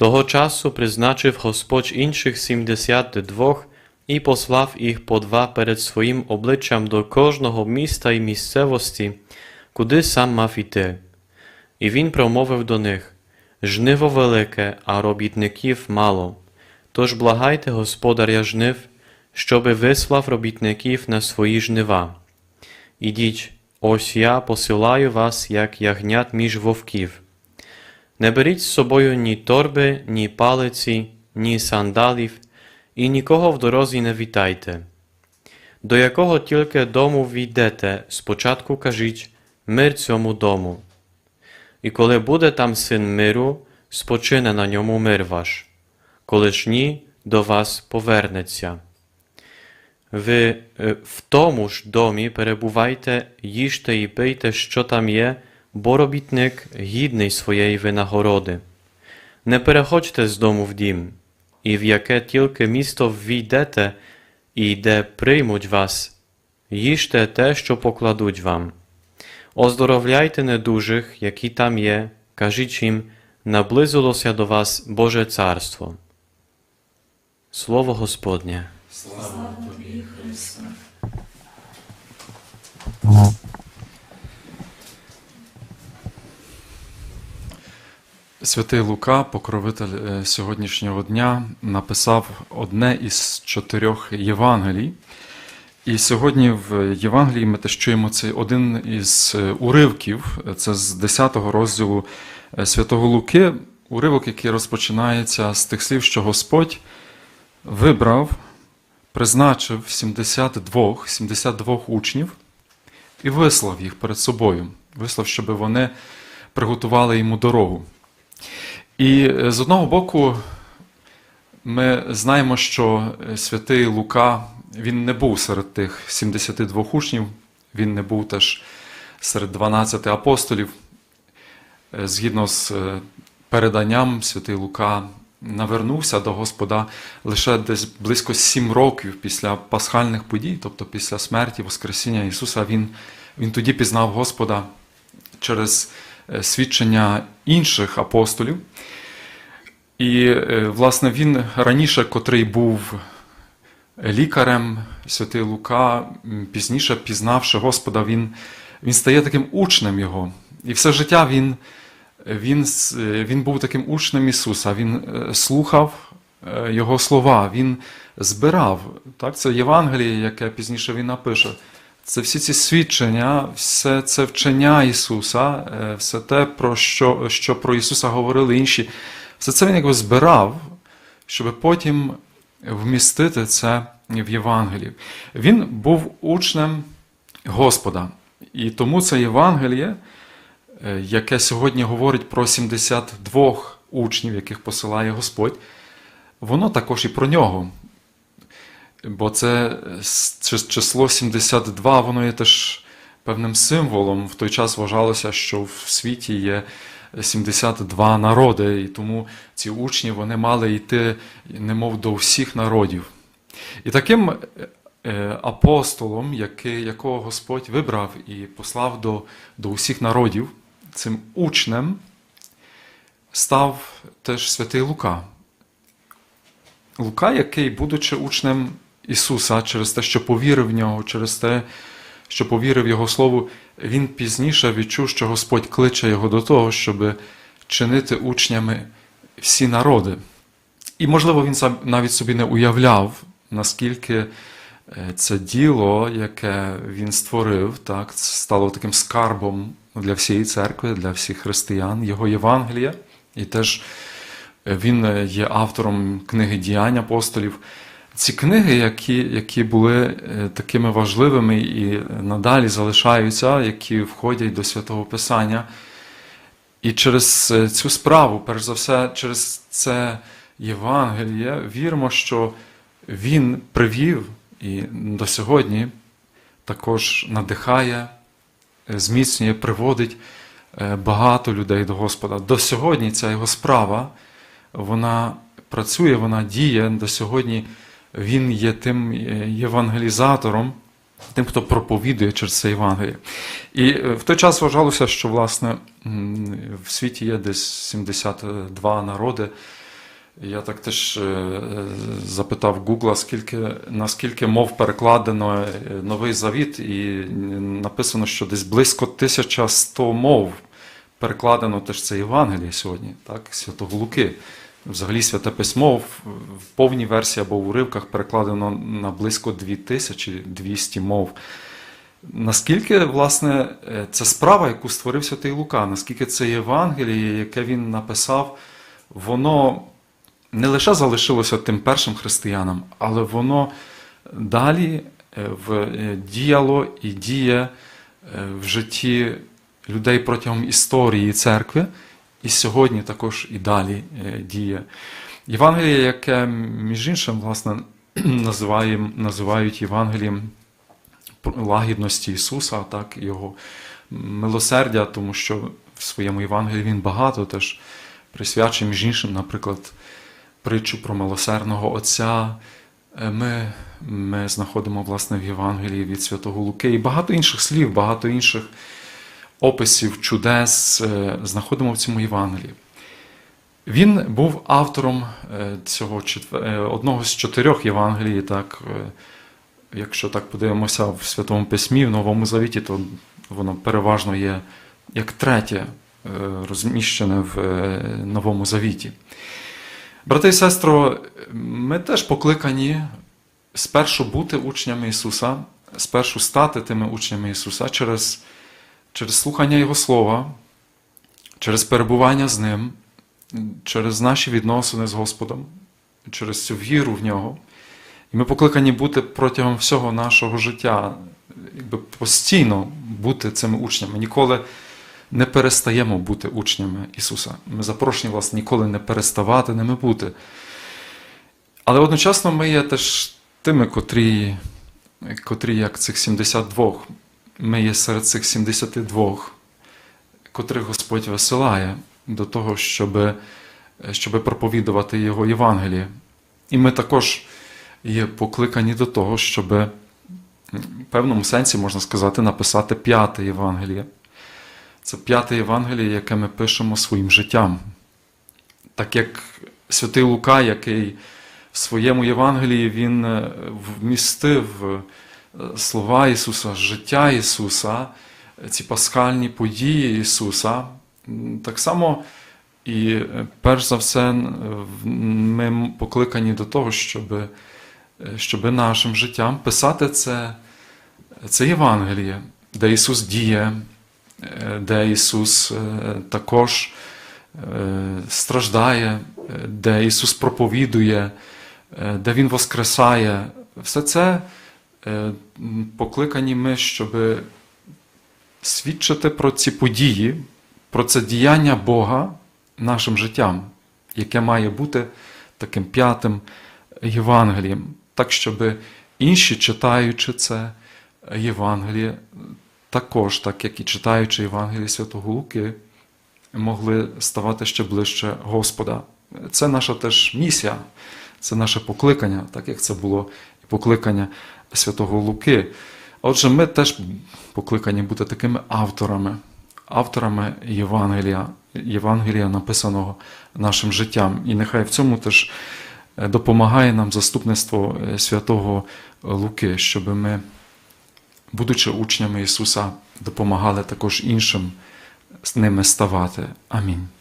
Того часу призначив Господь інших сімдесят двох і послав їх по два перед своїм обличчям до кожного міста і місцевості, куди сам мав іти. І він промовив до них Жниво велике, а робітників мало. Тож благайте господаря жнив, щоби вислав робітників на свої жнива. Ідіть, ось я посилаю вас, як ягнят між вовків. Не беріть з собою ні торби, ні палиці, ні сандалів, і нікого в дорозі не вітайте. До якого тільки дому війдете, спочатку кажіть мир цьому дому. І коли буде там син миру, спочине на ньому мир ваш, коли ж ні, до вас повернеться. Ви е, в тому ж домі перебувайте, їжте і пийте, що там є, бо робітник гідний своєї винагороди. Не переходьте з дому в дім, і в яке тільки місто ввійдете, і де приймуть вас, їжте те, що покладуть вам. Оздоровляйте недужих, які там є, кажіть їм, наблизилося до вас Боже Царство. Слово Господнє. Святий Лука, покровитель е, сьогоднішнього дня, написав одне із чотирьох Євангелій. І сьогодні в Євангелії ми теж чуємо цей один із е, уривків, це з 10 розділу е, Святого Луки, уривок, який розпочинається з тих слів, що Господь вибрав, призначив 72, 72 учнів і вислав їх перед собою. Вислав, щоб вони приготували йому дорогу. І е, з одного боку, ми знаємо, що е, святий Лука він не був серед тих 72 учнів, він не був теж серед 12 апостолів. Е, Згідно з переданням, святий Лука навернувся до Господа лише десь близько 7 років після пасхальних подій, тобто після смерті, Воскресіння Ісуса, він, він тоді пізнав Господа через свідчення інших апостолів. І, е, власне, він раніше, котрий був лікарем, святий Лука, пізніше пізнавши Господа, він, він стає таким учнем Його. І все життя він, він, е, він був таким учнем Ісуса. Він е, слухав е, Його слова, він збирав. Так? Це Євангеліє, яке пізніше він напише. Це всі ці свідчення, все це вчення Ісуса, е, все те, про що, що про Ісуса говорили інші, все це він якби збирав, щоб потім вмістити це в Євангелії. Він був учнем Господа. І тому це Євангеліє, е, яке сьогодні говорить про 72 учнів, яких посилає Господь, воно також і про нього. Бо це число 72, воно є теж певним символом. В той час вважалося, що в світі є 72 народи, і тому ці учні вони мали йти немов до всіх народів. І таким е, апостолом, який, якого Господь вибрав і послав до, до усіх народів, цим учнем став теж святий Лука. Лука, який, будучи учнем Ісуса, через те, що повірив в нього, через те, що повірив Його Слову, він пізніше відчув, що Господь кличе його до того, щоб чинити учнями всі народи. І, можливо, він навіть собі не уявляв, наскільки е, це діло, яке він створив, так, стало таким скарбом для всієї церкви, для всіх християн, його Євангелія. І теж е, він е, є автором книги діянь апостолів. Ці книги, які, які були е, такими важливими і надалі залишаються, які входять до святого Писання. І через е, цю справу, перш за все, через це Євангеліє, віримо, що Він привів і до сьогодні також надихає, е, зміцнює, приводить багато людей до Господа. До сьогодні ця його справа, вона працює, вона діє. До сьогодні він є тим е, євангелізатором, тим, хто проповідує через це Євангеліє. І е, в той час вважалося, що власне в світі є десь 72 народи, Я так теж е, запитав Гугла, скільки, наскільки мов перекладено Новий Завіт, і написано, що десь близько 1100 мов перекладено теж це Євангеліє сьогодні, так, Святого Луки. Взагалі святе письмо в, повній версії або в уривках перекладено на близько 2200 мов. Наскільки, власне, е, ця справа, яку створив Святий Лука, наскільки це Євангеліє, яке він написав, воно не лише залишилося тим першим християнам, але воно далі е, е, діяло і діє в житті людей протягом історії церкви, і сьогодні також і далі е, діє. Євангеліє, яке, між іншим, власне, називаємо, називають Євангелієм лагідності Ісуса, так, Його милосердя, тому що в своєму Євангелії він багато теж присвячує, між іншим, наприклад, притчу про милосердного Отця. Е, Ми, ми знаходимо власне в Євангелії від Святого Луки і багато інших слів, багато інших описів, чудес е, знаходимо в цьому Євангелії. Він був автором е, цього е, одного з чотирьох Євангелій, так, якщо так подивимося в Святому Письмі, в Новому Завіті, то воно переважно є як третє розміщене в Новому Завіті. Брати і сестро, ми теж покликані спершу бути учнями Ісуса, спершу стати тими учнями Ісуса через, через слухання Його Слова, через перебування з Ним, через наші відносини з Господом, через цю віру в Нього. І ми покликані бути протягом всього нашого життя, якби постійно бути цими учнями. Ніколи не перестаємо бути учнями Ісуса. Ми запрошені, власне, ніколи не переставати ними бути. Але одночасно ми є теж тими, котрі, котрі як цих 72, ми є серед цих 72, котрих Господь висилає до того, щоб, щоб проповідувати Його Євангеліє. І ми також є покликані до того, щоб в певному сенсі, можна сказати, написати п'яте Євангеліє. Це п'яте Євангеліє, яке ми пишемо своїм життям. Так як святий Лука, який в своєму Євангелії він е, вмістив е, слова Ісуса, життя Ісуса, ці пасхальні події Ісуса, так само і е, перш за все ми покликані до того, щоб, е, щоб нашим життям писати це, це Євангеліє, де Ісус діє, е, де Ісус також страждає, де Ісус проповідує, де Він воскресає. Все це покликані ми, щоб свідчити про ці події, про це діяння Бога нашим життям, яке має бути таким п'ятим Євангелієм, так, щоб інші, читаючи це Євангеліє, також, так як і читаючи Євангеліє Святого Луки, могли ставати ще ближче Господа. Це наша теж місія, це наше покликання, так як це було і покликання Святого Луки. Отже, ми теж покликані бути такими авторами, авторами Євангелія, Євангелія, написаного нашим життям. І нехай в цьому теж е, допомагає нам заступництво е, Святого Луки, щоб ми, будучи учнями Ісуса, допомагали також іншим з ними ставати. Амінь.